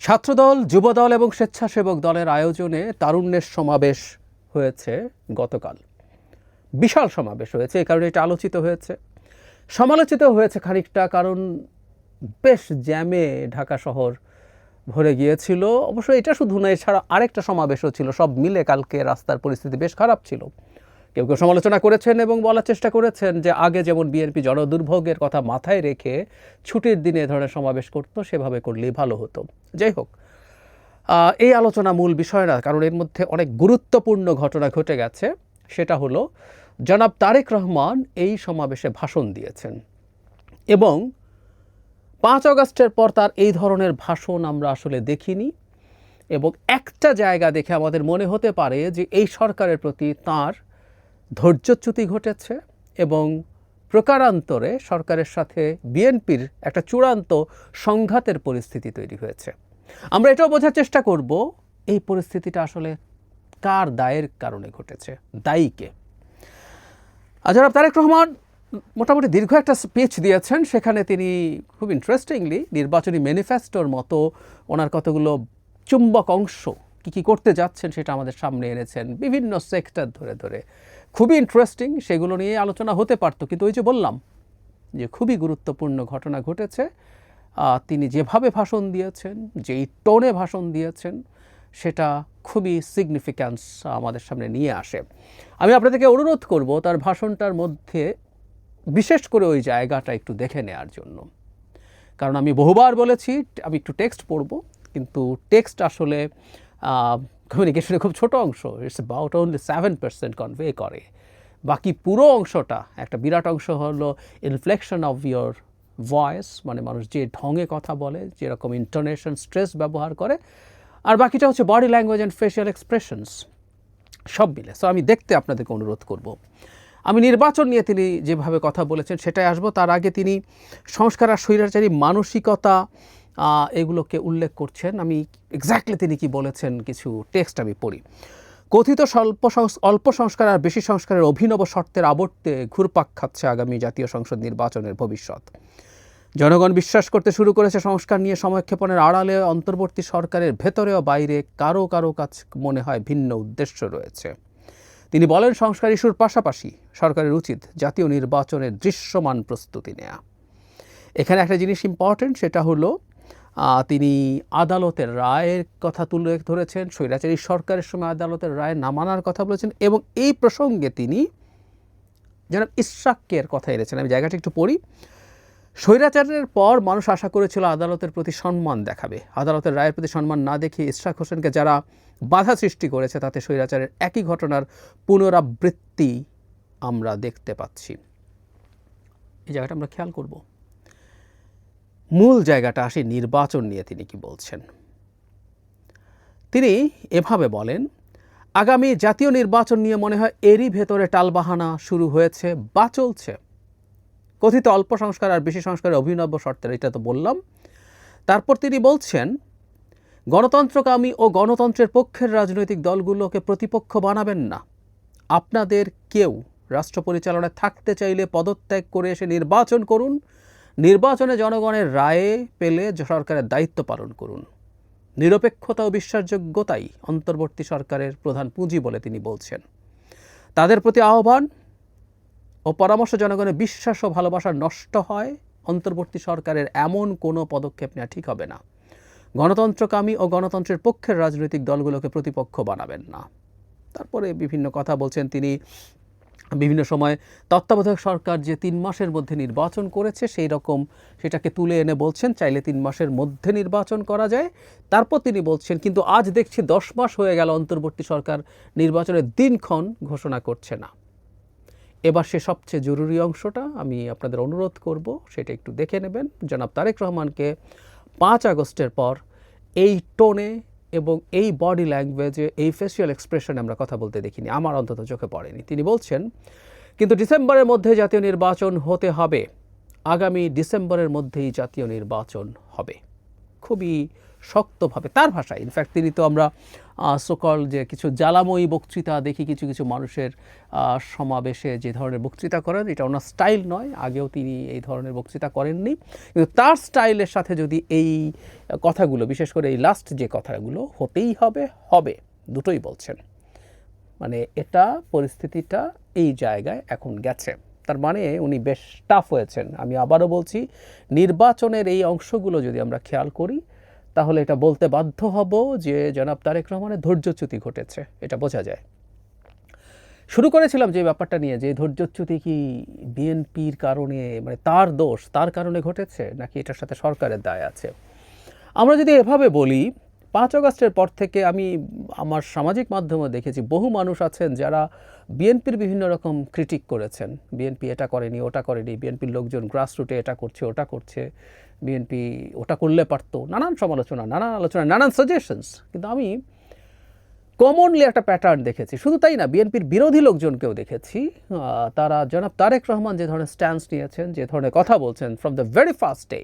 ছাত্রদল, যুবদল এবং স্বেচ্ছাসেবক দলের আয়োজনে তারুণ্যের সমাবেশ হয়েছে গতকাল। বিশাল সমাবেশ হয়েছে, এ কারণে এটা আলোচিত হয়েছে। সমালোচিত হয়েছে খানিকটা কারণ বেশ জ্যামে ঢাকা শহর ভরে গিয়েছিল। অবশ্য এটা শুধু না, এছাড়া আরেকটা সমাবেশও ছিল, সব মিলে কালকে রাস্তার পরিস্থিতি বেশ খারাপ ছিল। কেউ কেউ সমালোচনা করেছেন এবং বলার চেষ্টা করেছেন যে আগে যেমন বিএনপি জনদুর্ভোগের কথা মাথায় রেখে ছুটির দিনে এ ধরনের সমাবেশ করতো, সেভাবে করলেই ভালো হতো। যাই হোক এই আলোচনা মূল বিষয় না, কারণ এর মধ্যে অনেক গুরুত্বপূর্ণ ঘটনা ঘটে গেছে। সেটা হলো, জনাব তারেক রহমান এই সমাবেশে ভাষণ দিয়েছেন এবং পাঁচ অগস্টের পর তার এই ধরনের ভাষণ আমরা আসলে দেখিনি এবং একটা জায়গা দেখে আমাদের মনে হতে পারে যে এই সরকারের প্রতি তার ধৈর্যচ্যুতি ঘটেছে এবং প্রকারান্তরে সরকারের সাথে বিএনপির একটা চূড়ান্ত সংঘাতের পরিস্থিতি তৈরি হয়েছে। আমরা এটাও বোঝার চেষ্টা করব, এই পরিস্থিতিটা আসলে কার দায়ের কারণে ঘটেছে দায়ীকে জনাব তারেক রহমান, মোটামুটি দীর্ঘ একটা স্পিচ দিয়েছেন, সেখানে তিনি খুব ইন্টারেস্টিংলি নির্বাচনী ম্যানিফেস্টোর মতো ওনার কতগুলো চুম্বক অংশ কী কী করতে যাচ্ছেন সেটা আমাদের সামনে এনেছেন বিভিন্ন সেক্টর ধরে ধরে। খুবই ইন্টারেস্টিং সেগুলো নিয়ে আলোচনা হতে পারতো। কিন্তু ওই যে বললাম যে খুবই গুরুত্বপূর্ণ ঘটনা ঘটেছে তিনি যেভাবে ভাষণ দিয়েছেন, যেই টোনে ভাষণ দিয়েছেন, সেটা খুবই সিগনিফিক্যান্স আমাদের সামনে নিয়ে আসে। আমি আপনাদেরকে অনুরোধ করব তার ভাষণটার মধ্যে বিশেষ করে ওই জায়গাটা একটু দেখে নেওয়ার জন্য। কারণ আমি বহুবার বলেছি, আমি একটু টেক্সট পড়ব, কিন্তু টেক্সট আসলে কমিউনিকেশনের খুব ছোট অংশ it's about only seven percent convey করে। বাকি পুরো অংশটা, একটা বিরাট অংশ হলো ইনফ্লেকশন অফ ইয়োর ভয়েস মানে মানুষ যে ঢঙে কথা বলে, যেরকম ইন্টোনেশন স্ট্রেস ব্যবহার করে। আর বাকিটা হচ্ছে body language and facial expressions সব মিলে। সো আমি দেখতে আপনাদেরকে অনুরোধ করব। আমি নির্বাচন নিয়ে তিনি যেভাবে কথা বলেছেন, সেটাই আসব। তার আগে তিনি সংস্কার আর স্বৈরাচারী মানসিকতা এগুলোকে উল্লেখ করছেন। আমি এক্স্যাক্টলি তিনি কি বলেছেন কিছু টেক্সট আমি পড়ি। কথিত স্বল্প অল্প সংস্কার আর বেশি সংস্কারের অভিনব শর্তের আবর্তে ঘুরপাক খাচ্ছে আগামী জাতীয় সংসদ নির্বাচনের ভবিষ্যৎ। জনগণ বিশ্বাস করতে শুরু করেছে সংস্কার নিয়ে সময়ক্ষেপণের আড়ালে অন্তর্বর্তী সরকারের ভেতরে ও বাইরে কারও কারও কাজ মনে হয় ভিন্ন উদ্দেশ্য রয়েছে। তিনি বলেন, সংস্কার ইস্যুর পাশাপাশি সরকারের উচিত জাতীয় নির্বাচনের দৃশ্যমান প্রস্তুতি নেওয়া এখানে একটা জিনিস ইম্পর্টেন্ট সেটা হলো তিনি আদালতের রায়ের কথা তুলে ধরেছেন, স্বৈরাচারী সরকারের সময় আদালতের রায় না মানার কথা বলেছেন এবং এই প্রসঙ্গে তিনি যেন ইশরাকের কথা এনেছেন। আমি জায়গাটা একটু পড়ি। স্বৈরাচারের পর মানুষ আশা করেছিল আদালতের প্রতি সম্মান দেখাবে। আদালতের রায়ের প্রতি সম্মান না দেখিয়ে ইশরাক হোসেনকে যারা বাধা সৃষ্টি করেছে, তাতে স্বৈরাচারের একই ঘটনার পুনরাবৃত্তি আমরা দেখতে পাচ্ছি। এই জায়গাটা আমরা খেয়াল করব। মূল জায়গাটা আসে নির্বাচন নিয়ে তিনি কি বলছেন? তিনি এভাবে বলেন, আগামী জাতীয় নির্বাচন নিয়ে মনে হয় এরই ভেতরে টালবাহানা শুরু হয়েছে বা চলছে। কথিত অল্প সংস্কার আর বেশি সংস্কারের অভিনব শর্তের, এটা তো বললাম। তারপর তিনি বলছেন, গণতন্ত্রকামী ও গণতন্ত্রের পক্ষের রাজনৈতিক দলগুলোকে প্রতিপক্ষ বানাবেন না। আপনাদের কেউ রাষ্ট্র পরিচালনায় থাকতে চাইলে পদত্যাগ করে এসে নির্বাচন করুন নির্বাচনে জনগণের রায়ে পেলে সরকারের দায়িত্ব পালন করুন। নিরপেক্ষতা ও বিশ্বাসযোগ্যতাই অন্তর্বর্তী সরকারের প্রধান পুঁজি বলে তিনি বলছেন। তাদের প্রতি আহ্বান ও পরামর্শ জনগণের বিশ্বাস ও ভালোবাসা নষ্ট হয়, অন্তর্বর্তী সরকারের এমন কোনো পদক্ষেপ নেওয়া ঠিক হবে না। গণতন্ত্রকামী ও গণতন্ত্রের পক্ষের রাজনৈতিক দলগুলোকে প্রতিপক্ষ বানাবেন না। তারপরে বিভিন্ন কথা বলছেন তিনি। বিভিন্ন সময় তত্ত্বাবধায়ক সরকার যে তিন মাসের মধ্যে নির্বাচন করেছে, সেই রকম সেটাকে তুলে এনে বলছেন, চাইলে তিন মাসের মধ্যে নির্বাচন করা যায়। তারপর তিনি বলছেন, কিন্তু আজ দেখছি দশ মাস হয়ে গেল, অন্তর্বর্তী সরকার নির্বাচনের দিনক্ষণ ঘোষণা করছে না। এবার সে সবচেয়ে জরুরি অংশটা আমি আপনাদের অনুরোধ করব, সেটা একটু দেখে নেবেন। জনাব তারেক রহমানকে পাঁচ আগস্টের পর এই টোনে এবং এই বডি ল্যাঙ্গুয়েজে এই ফেসিয়াল এক্সপ্রেশন আমরা কথা বলতে দেখিনি, আমার অন্তত চোখে পড়েনি। তিনি বলছেন, কিন্তু ডিসেম্বরের মধ্যে জাতীয় নির্বাচন হতে হবে। আগামী ডিসেম্বরের মধ্যেই জাতীয় নির্বাচন হবে। খুবই শক্তভাবে, তার ভাষায়। ইনফ্যাক্ট তিনি তো আমরা সকল যে কিছু জ্বালাময়ী বক্তৃতা দেখি, কিছু কিছু মানুষের সমাবেশে যে ধরনের বক্তৃতা করেন, এটা ওনার স্টাইল নয়, আগেও তিনি এই ধরনের বক্তৃতা করেননি। কিন্তু তার স্টাইলের সাথে যদি এই কথাগুলো, বিশেষ করে এই লাস্ট যে কথাগুলো, হতেই হবে হবে, দুটোই বলছেন। মানে এটা পরিস্থিতিটা এই জায়গায় এখন গেছে। তার মানে উনি বেশ টাফ হয়েছেন। আমি আবারও বলছি, নির্বাচনের এই অংশগুলো যদি আমরা খেয়াল করি তাহলে এটা বলতে বাধ্য হব যে জনাব তারেক রহমানের ধৈর্যচ্যুতি ঘটেছে, এটা বোঝা যায়। শুরু করেছিলাম যে ব্যাপারটা নিয়ে, যে ধৈর্যচ্যুতি কি বিএনপির কারণে মানে তার দোষ, তার কারণে ঘটেছে, নাকি এটার সাথে সরকারের দায় আছে? আমরা যদি এভাবে বলি, পাঁচ অগস্টের পর থেকে আমি আমার সামাজিক মাধ্যমে দেখেছি বহু মানুষ আছেন যারা বিএনপির বিভিন্ন রকম ক্রিটিক করেছেন। বিএনপি এটা করেনি, ওটা করেনি, বিএনপির লোকজন গ্রাসরুটে এটা করছে, ওটা করছে। বিএনপি ওটা করলে পারতো। নানান সমালোচনা, নানান আলোচনা, নানান সাজেশনস কিন্তু আমি কমনলি একটা প্যাটার্ন দেখেছি। শুধু তাই না বিএনপির বিরোধী লোকজনকেও দেখেছি। তারা জনাব তারেক রহমান যে ধরনের স্ট্যান্স নিয়েছেন, যে ধরনের কথা বলছেন from the very first day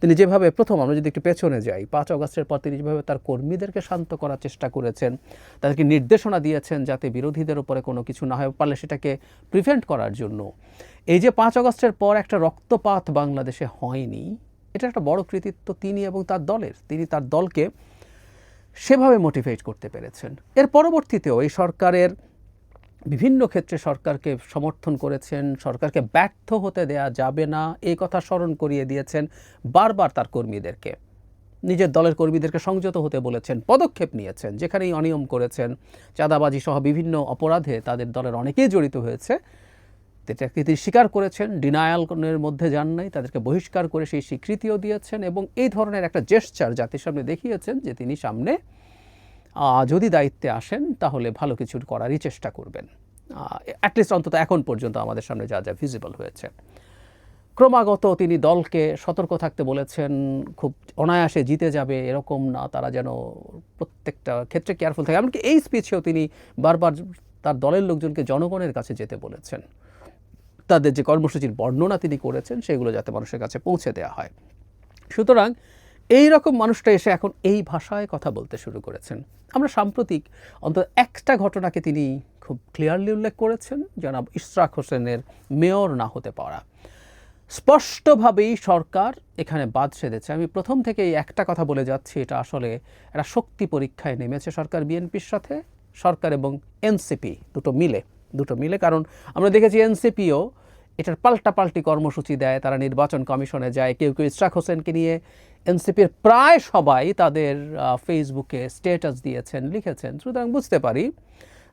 তিনি যেভাবে প্রথম আমরা যদি একটু পেছনে যাই, পাঁচ অগস্টের পর তিনি যেভাবে তার কর্মীদেরকে শান্ত করার চেষ্টা করেছেন, তাদেরকে নির্দেশনা দিয়েছেন যাতে বিরোধীদের উপরে কোনো কিছু না হয়, পারলে সেটাকে প্রিভেন্ট করার জন্য। এই যে পাঁচ অগস্টের পর একটা রক্তপাত বাংলাদেশে হয়নি, এটা একটা বড় কৃতিত্ব তিনি এবং তার দলের। তিনি তার দলকে সেভাবে মোটিভেট করতে পেরেছেন। এর পরবর্তীতেও এই সরকারের বিভিন্ন ক্ষেত্রে সরকারকে সমর্থন করেছেন, সরকারকে ব্যর্থ হতে দেয়া যাবে না এই কথা স্মরণ করিয়ে দিয়েছেন বারবার তার কর্মীদেরকে। নিজের দলের কর্মীদেরকে সংযত হতে বলেছেন, পদক্ষেপ নিয়েছেন, যেখানেই অনিয়ম করেছেন, চাঁদাবাজি সহ বিভিন্ন অপরাধে তাদের দলের অনেকেই জড়িত হয়েছে। এটাকে তিনি স্বীকার করেছেন ডিনায়ালের মধ্যে যান নাই, তাদেরকে বহিষ্কার করে সেই স্বীকৃতিও দিয়েছেন এবং এই ধরনের একটা জেস্চার জাতির সামনে দেখিয়েছেন যে তিনি সামনে যদি দায়িত্বে আসেন, তাহলে ভালো কিছু করারই চেষ্টা করবেন। অ্যাটলিস্ট অন্তত এখন পর্যন্ত আমাদের সামনে যা যা ভিজিবল হয়েছে। ক্রমাগত তিনি দলকে সতর্ক থাকতে বলেছেন, খুব অনায়াসে জিতে যাবে, এরকম না, তারা যেন প্রত্যেকটা ক্ষেত্রে কেয়ারফুল থাকে। এমনকি এই স্পিচেও তিনি বারবার তার দলের লোকজনকে জনগণের কাছে যেতে বলেছেন। তাদের যে কর্মসূচির বর্ণনা তিনি করেছেন, সেগুলো যাতে মানুষের কাছে পৌঁছে দেওয়া হয়। সুতরাং এই রকম মানুষটা এসে এখন এই ভাষায় কথা বলতে শুরু করেছেন। আমরা সাম্প্রতিক অন্তত একটা ঘটনাকে তিনি খুব ক্লিয়ারলি উল্লেখ করেছেন, জনাব ইশরাক হোসেনের মেয়র না হতে পারা। স্পষ্টভাবেই সরকার এখানে বাদ সেধেছে। আমি প্রথম থেকে এই একটা কথা বলে যাচ্ছি, এটা আসলে একটা শক্তি পরীক্ষায় নেমেছে সরকার, বিএনপির সাথে। সরকার এবং এনসিপি দুটো মিলে দুটো মিলে। কারণ আমরা দেখেছি এনসিপিও এটার পাল্টাপাল্টি কর্মসূচি দেয়, তারা নির্বাচন কমিশনে যায়, কেউ কেউ ইশরাক হোসেনকে নিয়ে এনসিপির প্রায় সবাই তাদের ফেসবুকে স্ট্যাটাস দিয়েছেন, লিখেছেন। সুতরাং বুঝতে পারি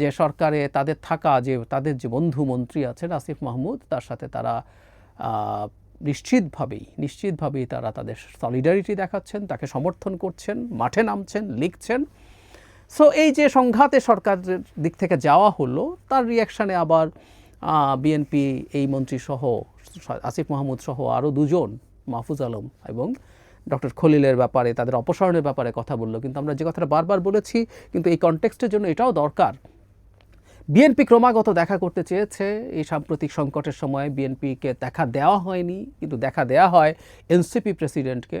যে সরকারে তাদের থাকা যে, তাদের যে বন্ধু মন্ত্রী আছেন আসিফ মাহমুদ, তার সাথে তারা নিশ্চিতভাবেই নিশ্চিতভাবেই তারা তাদের সলিডারিটি দেখাচ্ছেন, তাকে সমর্থন করছেন, মাঠে নামছেন, লিখছেন। সো এই যে সংঘাতে সরকারের দিক থেকে যাওয়া হলো, তার রিয়াকশানে আবার বিএনপি, এই মন্ত্রী সহ আসিফ মাহমুদ সহ আরও দুজন, মাহফুজ আলম এবং ডক্টর খলিলের ব্যাপারে, তাদের অপসারণের ব্যাপারে কথা বলল। কিন্তু আমরা যে কথাটা বারবার বলেছি, কিন্তু এই কনটেক্সটের জন্য এটাও দরকার। বিএনপি ক্রমাগত দেখা করতে চেয়েছে। এই সাম্প্রতিক সংকটের সময় বিএনপিকে দেখা দেওয়া হয়নি, কিন্তু দেখা দেওয়া হয় এনসিপি প্রেসিডেন্টকে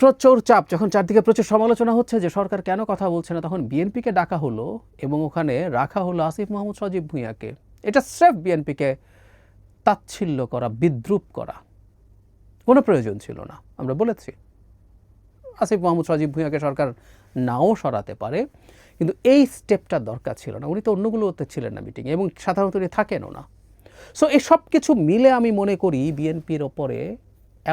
প্রচুর চাপ, যখন চারদিকে প্রচুর সমালোচনা হচ্ছে যে সরকার কেন কথা বলছে না, তখন বিএনপিকে ডাকা হলো এবং ওখানে রাখা হলো আসিফ মাহমুদ সজীব ভুঁইয়াকে। এটা স্রেফ বিএনপিকে তাচ্ছিল্য করা, বিদ্রুপ করা। কোনো প্রয়োজন ছিল না, আমরা বলেছি। আসিফ মাহমুদ সজীব ভুঁইয়াকে সরকার নাও সরাতে পারে, কিন্তু এই স্টেপটা দরকার ছিল না। উনি তো অন্যগুলোতে ছিলেন না মিটিংয়ে এবং সাধারণত উনি থাকেনও না। সো এই সব কিছু মিলে আমি মনে করি বিএনপির ওপরে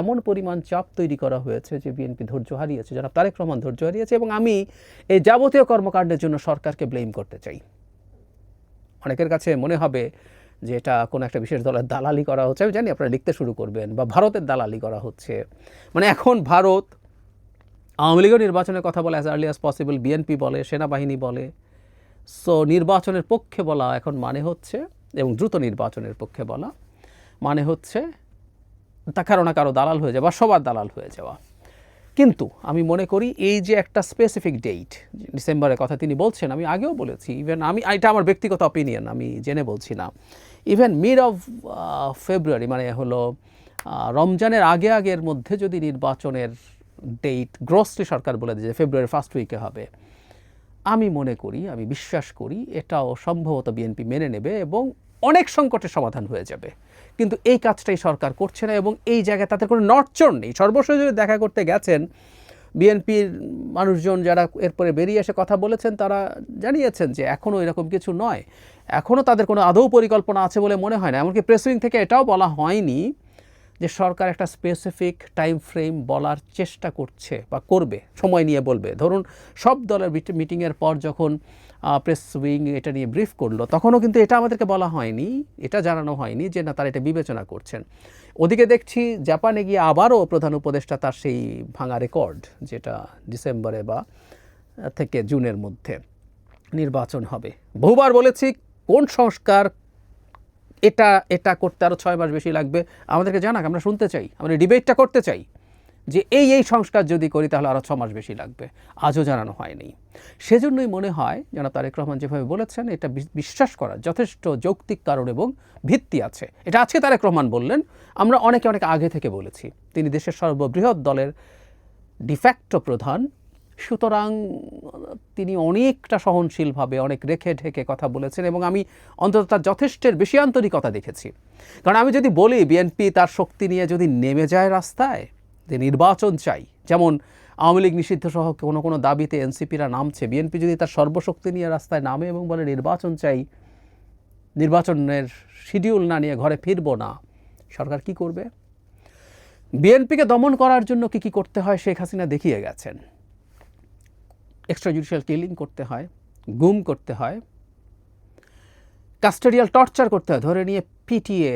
এমন পরিমাণ চাপ তৈরি করা হয়েছে যে বিএনপি ধৈর্য হারিয়েছে। যারা তারেক রহমান ধৈর্য হারিয়েছে এবং আমি এই যাবতীয় কর্মকাণ্ডের জন্য সরকারকে ব্লেম করতে চাই। অনেকের কাছে মনে হবে যে এটা কোনো একটা বিশেষ দলের দালালি করা হচ্ছে। আমি জানি আপনারা লিখতে শুরু করবেন বা ভারতের দালালি করা হচ্ছে। মানে এখন ভারত আওয়ামী লীগের নির্বাচনের কথা বলে as early as possible BNP বলে, সেনাবাহিনী বলে। সো নির্বাচনের পক্ষে বলা এখন মানে হচ্ছে, এবং দ্রুত নির্বাচনের পক্ষে বলা মানে হচ্ছে, তা কারও না কারও দালাল হয়ে যাওয়া, সবার দালাল হয়ে যাওয়া। কিন্তু আমি মনে করি এই যে একটা স্পেসিফিক ডেট ডিসেম্বরের কথা তিনি বলছেন, আমি আগেও বলেছি ইভেন আমি, এটা আমার ব্যক্তিগত অপিনিয়ন আমি জেনে বলছি না। ইভেন মিড অফ ফেব্রুয়ারি মানে হলো রমজানের আগে আগের মধ্যে যদি নির্বাচনের ডেট গ্রসলি সরকার বলে দিয়েছে ফেব্রুয়ারি ফার্স্ট উইকে হবে। আমি মনে করি, আমি বিশ্বাস করি, এটাও সম্ভবত বিএনপি মেনে নেবে এবং অনেক সংকটের সমাধান হয়ে যাবে। কিন্তু এই কাজটাই সরকার করছে না এবং এই জায়গায় তাদের কোনো নড়চড় নেই। সর্বশেষ যদি দেখা করতে গেছেন বিএনপির মানুষজন যারা এরপরে বেরিয়ে এসে কথা বলেছেন, তারা জানিয়েছেন যে এখনও এরকম কিছু নয়। এখনও তাদের কোনো আদৌ পরিকল্পনা আছে বলে মনে হয় না। এমনকি প্রেসিং থেকে এটাও বলা হয়নি যে সরকার একটা স্পেসিফিক টাইম ফ্রেম বলার চেষ্টা করছে বা করবে, সময় নিয়ে বলবে। ধরুন, সব দলের মিটিংয়ের পর যখন প্রেস উইং এটা নিয়ে ব্রিফ করল, তখনও কিন্তু এটা আমাদেরকে বলা হয়নি, এটা জানানো হয়নি যে না তারা এটা বিবেচনা করছেন। ওদিকে দেখছি জাপানে গিয়ে আবারও প্রধান উপদেষ্টা তার সেই ভাঙা রেকর্ড, যেটা ডিসেম্বরে বা থেকে জুনের মধ্যে নির্বাচন হবে। বহুবার বলেছি কোন সংস্কার এটা এটা করতে আরও ছয় মাস বেশি লাগবে। আমাদেরকে জানাক, আমরা শুনতে চাই, আমরা ডিবেটটা করতে চাই। যে এই এই সংস্কার যদি করি, তাহলে আরও ছমাস বেশি লাগবে। আজও জানানো হয়নি। সেজন্যই মনে হয় যেন তারেক রহমান যেভাবে বলেছেন, এটা বিশ্বাস করার যথেষ্ট যৌক্তিক কারণ এবং ভিত্তি আছে। এটা আজকে তারেক রহমান বললেন, আমরা অনেকে অনেক আগে থেকে বলেছি। তিনি দেশের সর্ববৃহৎ দলের ডিফ্যাক্টো প্রধান। সুতরাং, তিনি অনেকটা সহনশীলভাবে অনেক রেখে ঢেকে কথা বলেছেন এবং আমি অন্তত তার যথেষ্টের বেশি আন্তরিকতা দেখেছি। কারণ আমি যদি বলি, বিএনপি তার শক্তি নিয়ে যদি নেমে যায় রাস্তায় যে নির্বাচন চাই। যেমন আওয়ামী লীগ নিষিদ্ধ সহ কোনো কোনো দাবিতে এনসিপিরা নামছে। বিএনপি যদি তার সর্বশক্তি নিয়ে রাস্তায় নামে এবং বলে নির্বাচন চাই, নির্বাচনের শিডিউল না নিয়ে ঘরে ফিরবো না, সরকার কি করবে? বিএনপিকে দমন করার জন্য কি কি করতে হয় শেখ হাসিনা দেখিয়ে গেছেন। এক্সট্রা জুডিশিয়াল কিলিং করতে হয়, গুম করতে হয় কাস্টোডিয়াল টর্চার করতে হয়, ধরে নিয়ে পিটিয়ে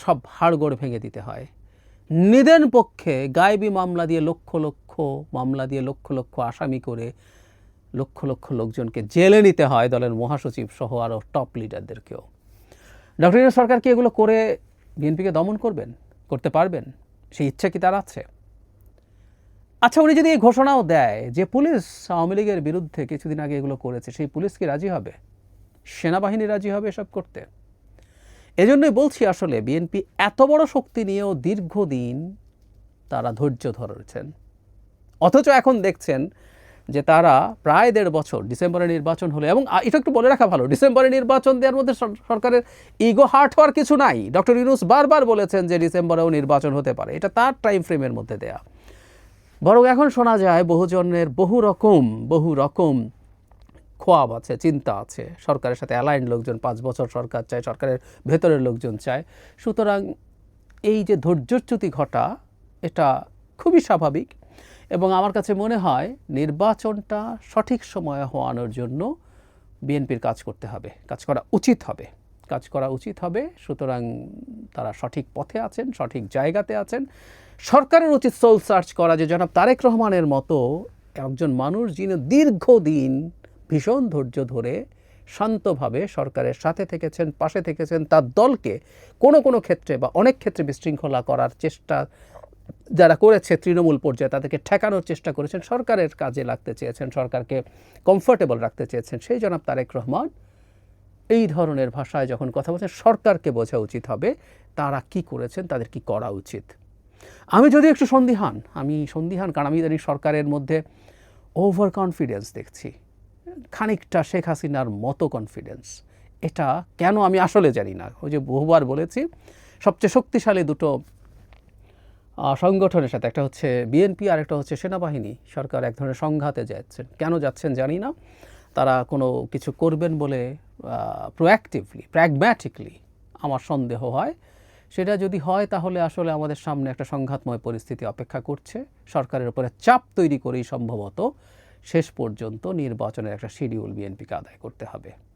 সব হাড়গোড় ভেঙে দিতে হয়। নিদেন পক্ষে গায়েবী মামলা দিয়ে লক্ষ লক্ষ, মামলা দিয়ে লক্ষ লক্ষ আসামি করে লক্ষ লক্ষ লোকজনকে জেলে নিতে হয় দলের মহাসচিব সহ আরও টপ লিডারদেরকেও ডক্টর সরকার কি এগুলো করে বিএনপিকে দমন করবেন, করতে পারবেন? সেই ইচ্ছা কি তার আছে? আচ্ছা উনি যদি এই ঘোষণাও দেয় যে পুলিশ আওয়ামী লীগের বিরুদ্ধে কিছুদিন আগে এগুলো করেছে, সেই পুলিশ কি রাজি হবে? সেনাবাহিনী রাজি হবে এসব করতে? এজন্যই বলছি আসলে বিএনপি এত বড় শক্তি নিয়েও দীর্ঘদিন তারা ধৈর্য ধরেছেন। অথচ এখন দেখছেন যে তারা প্রায় দেড় বছর ডিসেম্বরে নির্বাচন হলো এবং এটা একটু বলে রাখা ভালো ডিসেম্বরে নির্বাচন দেওয়ার মধ্যে সরকারের ইগো হার্ট হওয়ার কিছু নাই। ডক্টর ইউনুস বারবার বলেছেন যে ডিসেম্বরেও নির্বাচন হতে পারে, এটা তার টাইম ফ্রেমের মধ্যে দেয়া। বরং এখন শোনা যায় বহুজনের বহু রকম বহু রকম খোয়াব আছে, চিন্তা আছে। সরকারের সাথে অ্যালাইন লোকজন, পাঁচ বছর সরকার চায়, সরকারের ভেতরের লোকজন চায়। সুতরাং এই যে ধৈর্যচ্যুতি ঘটা, এটা খুবই স্বাভাবিক এবং আমার কাছে মনে হয় নির্বাচনটা সঠিক সময়ে হওয়ানোর জন্য বিএনপির কাজ করতে হবে, কাজ করা উচিত হবে, কাজ করা উচিত হবে। সুতরাং তারা সঠিক পথে আছেন, সঠিক জায়গাতে আছেন। সরকারের উচিত সোল সার্চ করা যে জনাব তারেক রহমানের মতো একজন মানুষ যিনি দীর্ঘদিন ভীষণ ধৈর্য ধরে শান্তভাবে সরকারের সাথে থেকেছেন, পাশে থেকেছেন, তার দলকে কোনো কোনো ক্ষেত্রে বা অনেক ক্ষেত্রে বিশৃঙ্খলা করার চেষ্টা যারা করেছে তৃণমূল পর্যায়ে, তাদেরকে ঠেকানোর চেষ্টা করেছেন, সরকারের কাজে লাগতে চেয়েছেন, সরকারকে কমফোর্টেবল রাখতে চেয়েছেন। সেই জনাব তারেক রহমান, এই ধরনের ভাষায় যখন কথা বলছেন, সরকারকে বোঝা উচিত হবে তারা কি করেছেন, তাদের কি করা উচিত। আমি যদি একটু সন্দিহান, আমি সন্দিহান, কারণ আমি জানি সরকারের মধ্যে ওভার কনফিডেন্স দেখছি। খানিকটা শেখ হাসিনার মতো কনফিডেন্স এটা কেন আমি আসলে জানি না। ওই যে বহুবার বলেছি, সবচেয়ে শক্তিশালী দুটো সংগঠনের সাথে, একটা হচ্ছে বিএনপি আর একটা হচ্ছে সেনাবাহিনী। সরকার এক ধরনের সংঘাতে যাচ্ছেন। কেন যাচ্ছেন জানি না। তারা কোনো কিছু করবেন বলে প্রোঅ্যাক্টিভলি প্র্যাগম্যাটিকলি আমার সন্দেহ হয়। সেটা যদি হয় তাহলে আসলে আমাদের সামনে একটা সংঘাতময় পরিস্থিতি অপেক্ষা করছে। সরকারের উপরে চাপ তৈরি করেই সম্ভবত। শেষ পর্যন্ত নির্বাচনের একটা শিডিউল বিএনপিকে আদায় করতে হবে।